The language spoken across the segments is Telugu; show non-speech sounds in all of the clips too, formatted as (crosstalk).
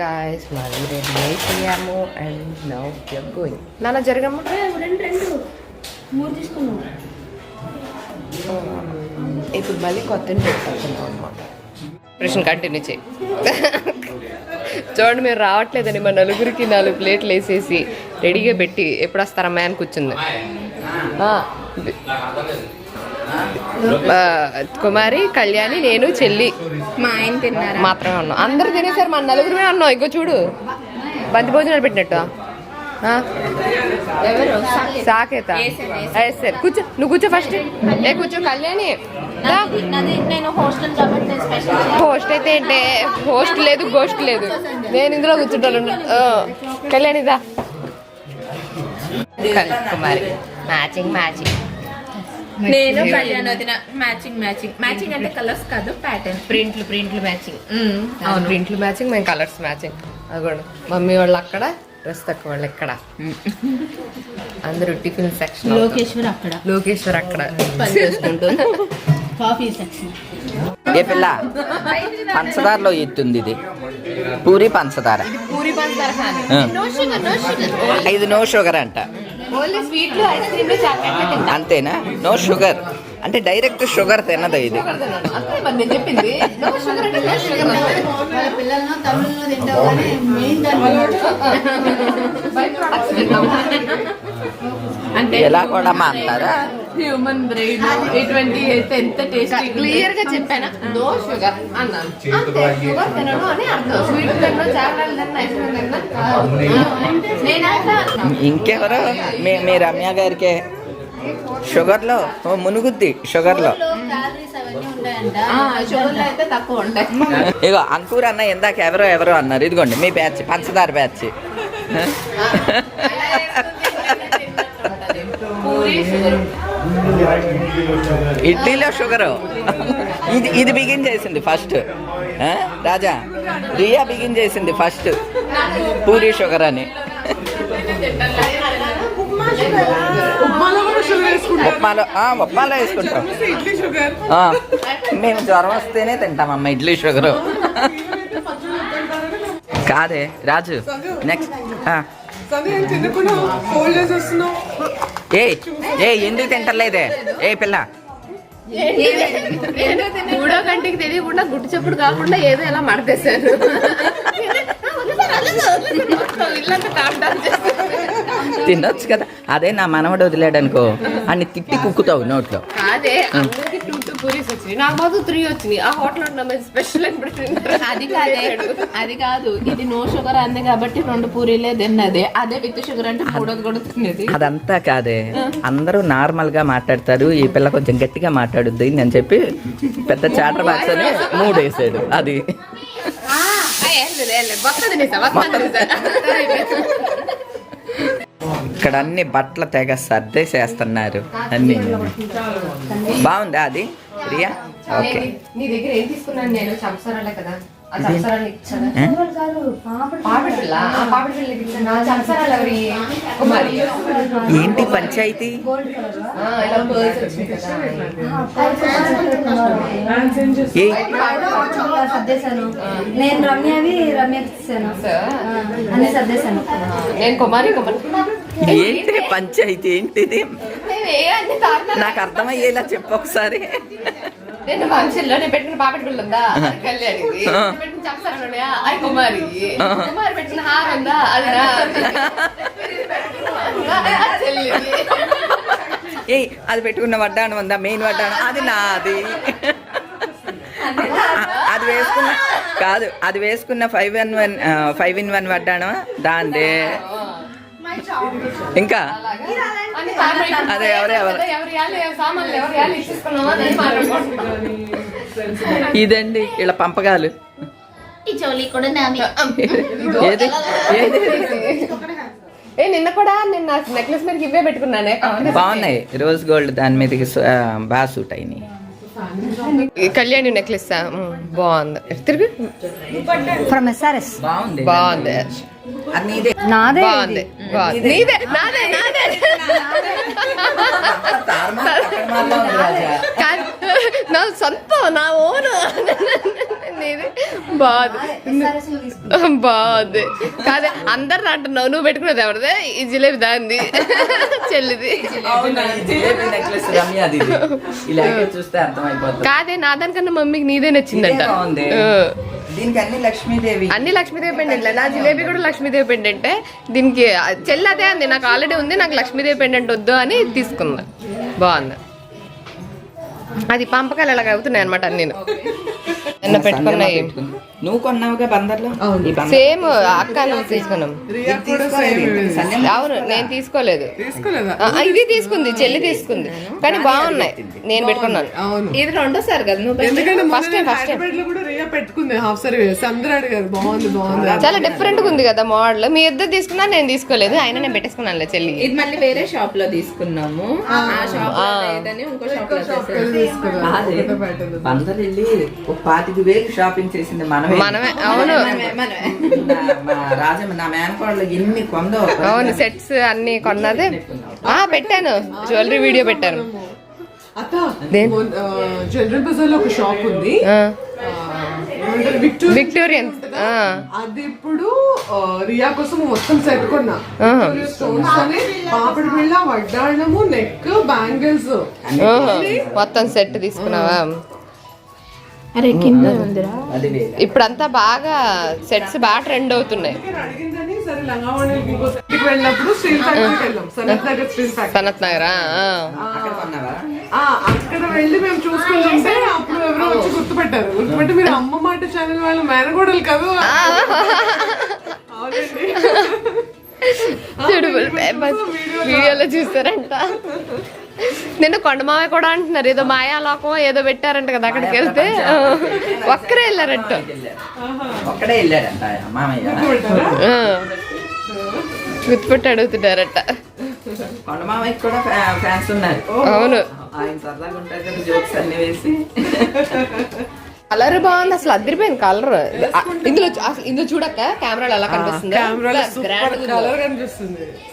గాయస్ మళ్ళీ రెడీ అయిపోయాము అండ్ నౌ యూర్ గోయింగ్ నాన్న జరగమ్మ ఇప్పుడు మళ్ళీ కొత్త పెట్టుకుంటున్నాం అనమాట ప్రశ్న కంటిన్యూ చేయి. చూడండి మీరు రావట్లేదని మా నలుగురికి నాలుగు ప్లేట్లు వేసేసి రెడీగా పెట్టి ఎప్పుడు వస్తారమ్మా అని కూర్చుంది. కుమారి కళ్యాణి నేను చెల్లి. మా ఆయన తిన్నారా? మాత్రమే ఉన్నాం. అందరూ తినేసారు మన నలుగురమే ఉన్నాం. ఇంకో చూడు. బంతి భోజనాలు పెట్టినట్టు. ఆ? ఎవరు? సాకేత. వేస్తారు కూర్చో. నువ్వు కూర్చో ఫస్ట్ ఏ కూర్చో కళ్యాణి. హోస్ట్ అయితే ఏంటే? హోస్ట్ లేదు గోస్ట్ లేదు. నేను ఇందులో కూర్చుంటాను. ఆ, కళ్యాణి దా. కల్- కుమారి. మ్యాచింగ్ మ్యాచింగ్ నేను కళ్యాణ్ వదిన మ్యాచింగ్ మ్యాచింగ్. మ్యాచింగ్ అంటే కలర్స్ కాదు ప్యాటర్న్ ప్రింట్లు ప్రింట్లు మ్యాచింగ్ అవును. ప్రింట్లు మ్యాచింగ్ మేము కలర్స్ మ్యాచింగ్ అది కూడా మమ్మీ వాళ్ళు అక్కడ డ్రెస్ తక్కువ వాళ్ళు ఇక్కడ. అందరూ టిఫిన్ సెక్షన్ లోకేశ్వర్ అక్కడ. లోకేశ్వర్ అక్కడ. (laughs) కాఫీ సెక్షన్ ఏ పిల్ల పంచదారలో ఎత్తుంది ఇది. పూరి పంచదార. పూరి పంచదార ఇది నో షుగర్ అంట. ఓన్లీ స్వీట్లు ఐస్ క్రీమ్ చాక్లెట్ తింటా. అంతేనా? నో షుగర్ అంటే డైరెక్ట్ షుగర్ తినదు ఇది. అంతే మరి నేను చెప్పింది. నో షుగర్ అంటే నో షుగర్ వాళ్ళ పిల్లలను తమిళలో తింటావు కానీ మెయిన్ బై ప్రొడక్ట్స్ తింటాం అంటే ఎలా కూడా మా అంటారా? హ్యూమన్ బ్రెయిన్ ఇటువంటి అయితే ఎంత టేస్టీ క్లియర్గా చెప్పాను? నో షుగర్ అన్నాను. అంతే షుగర్ తినను అని అర్థం. స్వీట్ తినను చాక్లెట్ తినను ఐస్ క్రీమ్ తినను. నేను అట్లా ఇంకెవరు? మీ మీ రమ్య గారికి. షుగర్లో? ఓ మునుగుద్ది తక్కువ ఉంటాయి. ఇగో అంకూర్ అన్న ఇందాక ఎవరో ఎవరో అన్నారు. ఇదిగోండి మీ బ్యాచ్ పంచదార బ్యాచ్. పూరి షుగర్. ఇడ్లీలో షుగరు ఇది ఇది బిగిన్ చేసింది ఫస్ట్ రాజా రియా బిగిన్ చేసింది ఫస్ట్ పూరి షుగర్ అని. ఉప్మాలో ఆ, ఉప్మాలో వేసుకుంటాం. మేము జ్వరం వస్తేనే తింటామమ్మ ఇడ్లీ షుగరు కాదే రాజు నెక్స్ట్ ఏ ఏ ఎందుకు తింటలేదే? ఏ పిల్ల. మూడో గంటకి తెలియకుండా గుడ్డు చెప్పుడు కాకుండా ఏదో ఎలా మడతేశారు. తినొచ్చు కదా. అదే నా మనవడు వదిలేడు అనుకో అన్ని తిట్టి కుక్కుతావు నోట్లో. అదే. పూరీస్ వచ్చినాయి నాకు మాత్రం త్రీ వచ్చినాయి ఆ హోటల్ ఉన్న స్పెషల్ అది కాదే. అది కాదు. ఇది నో షుగర్ అంది కాబట్టి రెండు పూరీలే తిన్నది. అదే విత్ షుగర్ అంటే మూడోది కూడా తినేది అదంతా కాదే. అందరూ నార్మల్గా మాట్లాడతారు. ఈ పిల్ల కొంచెం గట్టిగా మాట్లాడుద్ది అని చెప్పి పెద్ద చాటర్ బాక్స్ అని మూడు వేసాడు అది. ఇక్కడ అన్ని బట్టల తెగ సర్దేసేస్తున్నారు. అన్ని. బాగుందా అది? రియా ఓకే. నీ దగ్గర ఏం తీసుకున్నాను నేను? చంసరాలే కదా? ఆ ఇచ్చాను. ఏంటి పంచాయతీ? సర్దేశాను. నేను రమ్యవి అన్ని సర్దేశాను. నేను కుమారి కుమారి. ఏంటి పంచాయతీ? ఏంటిది? నాకు అర్థమయ్యేలా చెప్పు ఒకసారి. నేను ఫంక్షన్లో నేను పెట్టిన పాపిడి పిల్ల ఉందా? అది పెట్టిన కుమారి. కుమారి పెట్టిన హారం ఉందా? ఏ అది పెట్టుకున్న వడ్డాణం ఉందా? మెయిన్ వడ్డాణం. అది నాది. అది వేసుకున్న కాదు అది వేసుకున్న five in one five in one వడ్డాణం దాందే. ఇంకా? అదే ఎవరు ఎవరు. ఇదండి ఇలా పంపగాలు ఈ చోళీ కూడా నావి ఏది? ఏది? ఏ నిన్న కూడా నిన్న నెక్లెస్ మీద ఇవే పెట్టుకున్నానే. బాగున్నాయి. రోజ్ గోల్డ్ దాని మీదకి బాగా సూట్ అయినాయి. కళ్యాణి నెక్లెస్ బాగుంది. తిరుగు. ఫ్రమ్ ఎస్ఆర్ఎస్ బాగుంది. బాగుంది. నీదే నాదే బాగుంది బాగుంది నీదే నాదే నాదే తారుమారు పక్కన మాత్రం ఉంది రాజా. కాదు నా సొంతం నా ఓను నీది బాగుంది ఎస్ఆర్ఎస్లో తీసుకున్నాం బాగుంది కాదే అందరు అంటున్నావు నువ్వు పెట్టుకున్నది ఎవరిదే? ఈ జిలేబీ దాంది చెల్లిది. కాదే నా దానికన్నా మమ్మీకి నీదే నచ్చిందంట. దీనికి అన్ని లక్ష్మీదేవి. అన్ని లక్ష్మీదేవి పెండెంట్లే నా జిలేబీ కూడా లక్ష్మీదేవి పెండెంటే దీనికి చెల్లి అదే అంది. నాకు ఆల్రెడీ ఉంది నాకు లక్ష్మీదేవి పెండెంట్ వద్దు అని తీసుకుంది బాగుంది. అది పంపకాలు ఇలాగ అవుతున్నాయి అనమాట నేను. నిన్న పెట్టుకున్నాయి. నువ్వు కొన్నావుగా బందర్లో? సేమ్ అక్క నువ్వు తీసుకున్నాం. అవును నేను తీసుకోలేదు. ఇది తీసుకుంది చెల్లి తీసుకుంది. కానీ బాగున్నాయి. నేను పెట్టుకున్నాను. అవును. ఇది రెండోసారి కదా నువ్వు పెట్టుకుంది హాఫ్ అందరూ బాగుంది బాగుంది చాలా డిఫరెంట్ ఉంది కదా మోడల్ మీ ఇద్దరు తీసుకున్నా నేను తీసుకోలేదు. అయినా నేను పెట్టేసుకున్నాను చెల్లి. ఇది మళ్ళీ వేరే షాప్లో తీసుకున్నాము. ఆ షాప్లో లేదని ఇంకో షాప్లో చేసాము. కాదే, బందర్ వెళ్ళి ఒక పాతిక వేలు షాపింగ్ చేసింది మనమే. మనమే అవును. మనమే, మనమే. నా- మా రాజమ్మ నా మేనకోడలు ఎన్ని కొందో అవును సెట్స్ అన్ని కొన్నది. ఆ పెట్టాను. జ్యువెలరీ వీడియో పెట్టాను. అత్త? జనరల్ బజార్లో ఒక షాప్ ఉంది. విక్టోరియన్ అది ఇప్పుడు రియా కోసం మొత్తం సెట్ కొన్నా. పాపడి బిళ్ళ వడ్డాణము నెక్ బ్యాంగిల్స్ మొత్తం సెట్ తీసుకున్నావా? అరే కింద ఉందిరా. అది వేలు. ఇప్పుడంతా బాగా సెట్స్ బాగా ట్రెండ్ అవుతున్నాయి. Sanath Nagar steel factory. Sanath Nagar? ఆ, ఆ. అక్కడ కొన్నావా? ఆ, అక్కడ వెళ్ళి మేము చూసుకుంటుంటే అప్పుడు ఎవరో వచ్చి గుర్తుపెట్టారు. గుర్తుపెట్టి మీరు అమ్మ మాట ఛానల్ వాళ్ళు మేనగోడలు కదా? అవునండి. చూడు వీడియోలో. చూసారంట నిన్న కొండమావయ్య కూడా అంటున్నారు. ఏదో మాయాలోకం ఏదో పెట్టారంట కదా అక్కడికి వెళ్తే. ఒక్కరే వెళ్ళారంట. ఒక్కడే ఆ. గుర్తుపెట్టి అడుగుతున్నారట. కూడా ఫ్యాన్స్ ఉన్నారు. అవును. ఆయన సరదాగా ఉంటారు కదా జోక్స్ అన్ని వేసి. కలర్ బాగుంది అసలు అదిరిపోయింది కలర్. ఇందులో అసలు ఇందులో చూడక్క కెమెరాలో ఎలా కనిపిస్తుంది?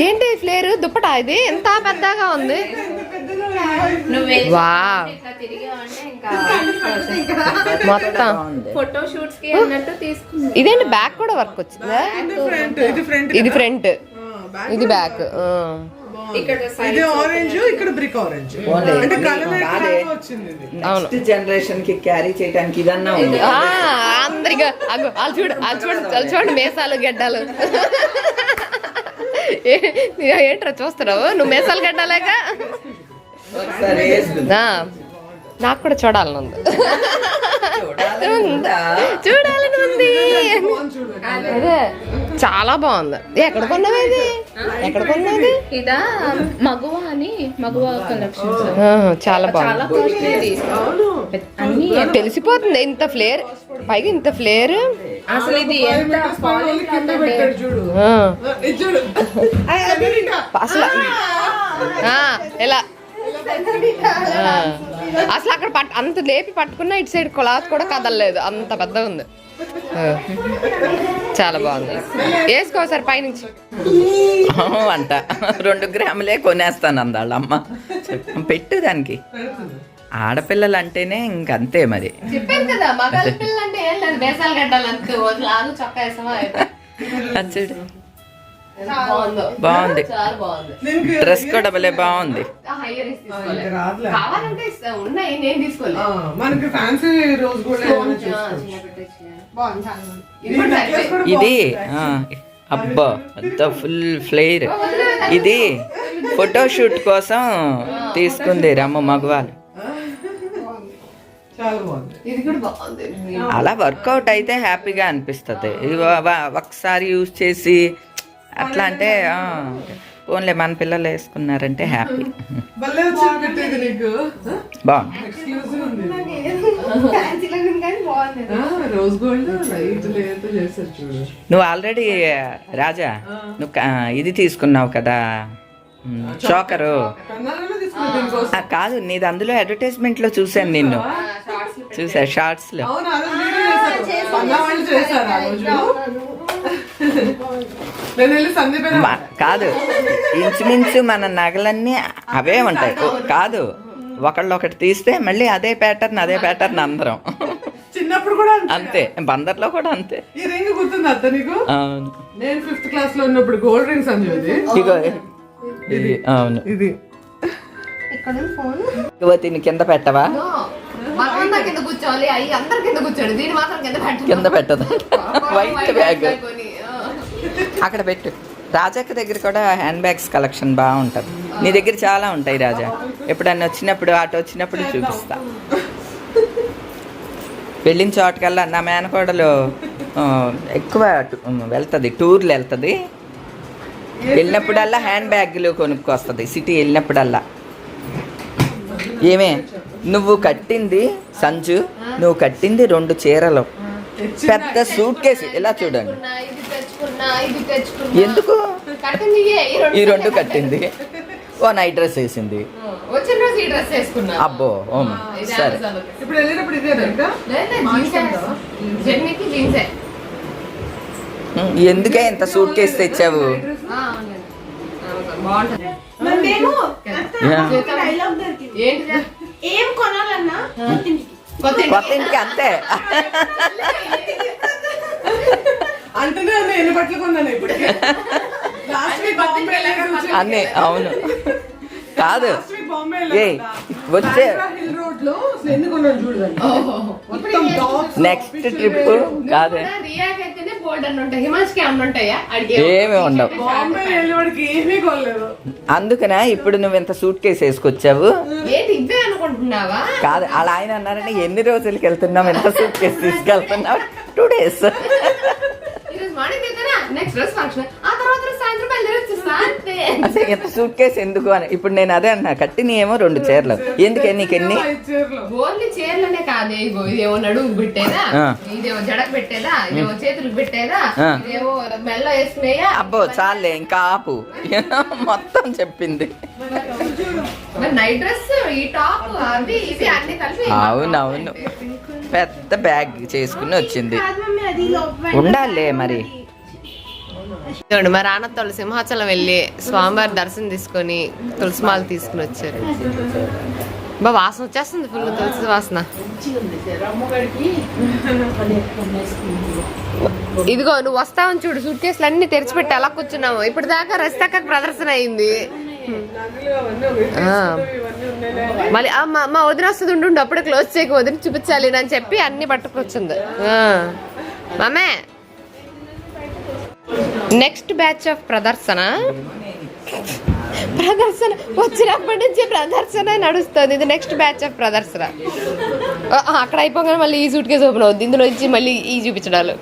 ఏంటి ఫ్లేర్ దుప్పటా ఇది? ఎంత పెద్దగా ఉంది? నువ్వే వావ్ ఇట్లా తిరిగావంటే ఇంకా మొత్తం. బాగుంది ఫోటో షూట్స్కి అన్నట్టు తీసుకుంది. ఇదేంటి బ్యాక్ కూడా వర్క్ వచ్చిందా? ఫ్రంట్ ఇది ఫ్రంట్ ఇది బ్యాక్ ఇక్కడ ఇది ఆరెంజ్ ఇక్కడ బ్రిక్ ఆరెంజ్ ఓన్లీ అంటే కలర్ కాదే వచ్చింది ఇది. నెక్స్ట్ జనరేషన్కి క్యారీ చేయడానికి ఇదన్నా ఉంది. అందరిగా. అగో వాళ్ళు చూడు వాళ్ళు చూడండి వాళ్ళు చూడండి మేసాలు గడ్డాలు. ఏంట్రా చూస్తున్నావు? నువ్వు మేసాలు. ఆ, నాకు కూడా చూడాలని ఉంది. చూడాలని ఉందా? చూడాలని ఉంది. అదే. చాలా బాగుంది. ఎక్కడ కొన్నావు ఇది? ఎక్కడ కొన్నావు ఇదా? మగువ అని మగువ కలెక్షన్స్ చాలా బాగుంది. అన్ని తెలిసిపోతుంది ఇంత ఫ్లేర్ పైగా ఇంత ఫ్లేర్ అసలు ఇది ఎంత వాళ్ళకి కింద పెట్టాడు చూడు. ఇది చూడు. అసలు ఎలా? అసలు అక్కడ పట్ అంత లేపి పట్టుకున్నా ఇటు సైడ్ క్లాత్ కూడా కదలలేదు. అంత పెద్దగా ఉంది. చాలా బాగుంది. వేసుకో సార్ పైనుంచి. అంట. రెండు గ్రాములే కొనేస్తాను అందాళ్ళ అమ్మ. పెట్టు దానికి. ఆడపిల్లలు అంటేనే ఇంకంతే మరి. చెప్పాను కదా బాగుందో. డ్రెస్ కూడా భలే బాగుంది. కావాలంటే ఉన్నాయి నేను తీసుకోలేదు. మనకి ఫ్యాన్సీ రోజ్. ఇది కూడా అబ్బా అంత ఫుల్ ఫ్లేర్ ఇది ఫోటోషూట్ కోసం తీసుకుంది రమ్మ మగవాళ్ళు. చాలా బాగుంది. ఇది కూడా బాగుంది. అలా వర్కౌట్ అయితే హ్యాపీగా అనిపిస్తుంది. ఇది ఒకసారి యూజ్ చేసి అట్లా అంటే ఆ, ఓన్లీ మన పిల్లలు వేసుకున్నారంటే హ్యాపీ. నువ్వు ఆల్రెడీ రాజా నువ్వు ఇది తీసుకున్నావు కదా. చోకరు కాదు నీది అందులో అడ్వర్టైజ్మెంట్లో చూశాను నిన్ను. చూసా షార్ట్స్లో (laughs) కాదు. ఇంచుమించు మన నగలన్నీ అవే ఉంటాయి. కాదు. ఒకళ్ళు ఒకటి తీస్తే మళ్ళీ అదే ప్యాటర్న్ అదే ప్యాటర్న్ అందరం. చిన్నప్పుడు కూడా అంతే. అంతే. బందర్లో కూడా అంతే. ఈ రింగ్ గుర్తుంది అత్త నీకు? అవును. నేను ఫిఫ్త్ క్లాస్లో ఉన్నప్పుడు గోల్డ్ రింగ్స్ ఇగో ఇది. అవును. ఇది. ఇక్కడ ఫోన్ ఇగో దీన్ని కింద పెట్టవా? కింద కూర్చోవాలి అయ్యి అందరు కింద కూర్చోడు. దీని మాత్రం కింద పెట్టు కింద పెట్టదు. White bag. అక్కడ పెట్టు. రాజాకి దగ్గర కూడా హ్యాండ్ బ్యాగ్స్ కలెక్షన్ బాగుంటుంది. నీ దగ్గర చాలా ఉంటాయి రాజా. ఎప్పుడన్నా వచ్చినప్పుడు ఆటో వచ్చినప్పుడు చూపిస్తా. వెళ్ళిన చోటకల్లా నా మేనకోడలు ఎక్కువ వెళ్తుంది టూర్లు వెళ్తుంది. వెళ్ళినప్పుడల్లా హ్యాండ్ బ్యాగ్లు కొనుక్కొస్తుంది సిటీ వెళ్ళినప్పుడల్లా. ఏమే నువ్వు కట్టింది సంజు నువ్వు కట్టింది రెండు చీరలు. పెద్ద సూట్ కేసు ఇలా చూడండి. తెచ్చుకున్నా, ఇది తెచ్చుకున్నా ఇది తెచ్చుకున్నా ఎందుకు? ఈ రెండు కట్టింది. ఓ నైట్ డ్రెస్ వేసింది. ఆ, వచ్చిన రోజు ఈ డ్రెస్ వేసుకున్నా అబ్బో సరే. ఇప్పుడు ఎందుకే ఇంత సూట్ కేసు తెచ్చావు. కొత్త ఇంటికి అంతే (laughs) అంటేనే అన్న ఎన్ని బట్టలు కొన్నాను అవును. కాదు. లాస్ట్ వీక్ బాంబే ఏ వచ్చే నెక్స్ట్ ట్రిప్ కాదే. ఏమీ ఉండవు. అందుకనే ఇప్పుడు నువ్వు ఇంత సూట్ కేసు వేసుకొచ్చావు. కాదు అలా ఆయన అన్నారంటే ఎన్ని రోజులకి వెళ్తున్నావు ఎంత సూట్ కేసు తీసుకెళ్తున్నావు టూ డేస్ రోజు ఫంక్షన్ ఆ తర్వాత సాయంత్రం బయలుదేరి వచ్చేస్తా. అంతే. ఎంత సూట్ కేసు ఎందుకు అని. ఇప్పుడు నేను అదే అన్నా కట్టిన ఏమో రెండు చీరలు. ఎందుకే నీకు ఎన్ని? ఓన్లీ చీరలనే కాదే ఇగో ఇదేమో నడుము పెట్టేదా. ఇదేమో జడకు పెట్టేదా ఇదేమో చేతులకు పెట్టేదా. ఇదేమో మెల్ల వేసుకునేయా? అబ్బో చాలే ఇంకా ఆపు. (laughs) మొత్తం చెప్పింది. నైట్ డ్రెస్ ఈ టాప్ అవి ఇవి అన్ని కలిపి అవునవును. పెద్ద బ్యాగ్ చేసుకుని వచ్చింది. ఉండాలే మరి. చూడండి మా రానత్తోళ్ళు సింహాచలం వెళ్ళి స్వామివారి దర్శనం తీసుకొని తులసిమాలు తీసుకుని వచ్చారు. బా వాసన వచ్చేస్తుంది ఫుల్ తులసి వాసన. ఇదిగో నువ్వు వస్తావని చూడు సూట్ కేసులు అన్ని తెరిచిపెట్టి అలా కూర్చున్నాము. ఇప్పుడు దాకా రస్తక్క ప్రదర్శన అయింది. ఆ. మళ్ళీ ఆ, మా వదిన వస్తుంది ఉండు అప్పుడే క్లోజ్ చేయక వదిన చూపించాలి అని చెప్పి అన్ని పట్టుకొచ్చింది. మామే నెక్స్ట్ బ్యాచ్ ఆఫ్ ప్రదర్శన ప్రదర్శన వచ్చినప్పటి నుంచి ప్రదర్శన నడుస్తుంది. ఇది నెక్స్ట్ బ్యాచ్ ఆఫ్ ప్రదర్శన అక్కడ అయిపోగానే మళ్ళీ ఈ సూట్ కేసు ఓపెన్ అవుద్ది. ఇందులో నుంచి మళ్ళీ ఈ చూపించడాలు.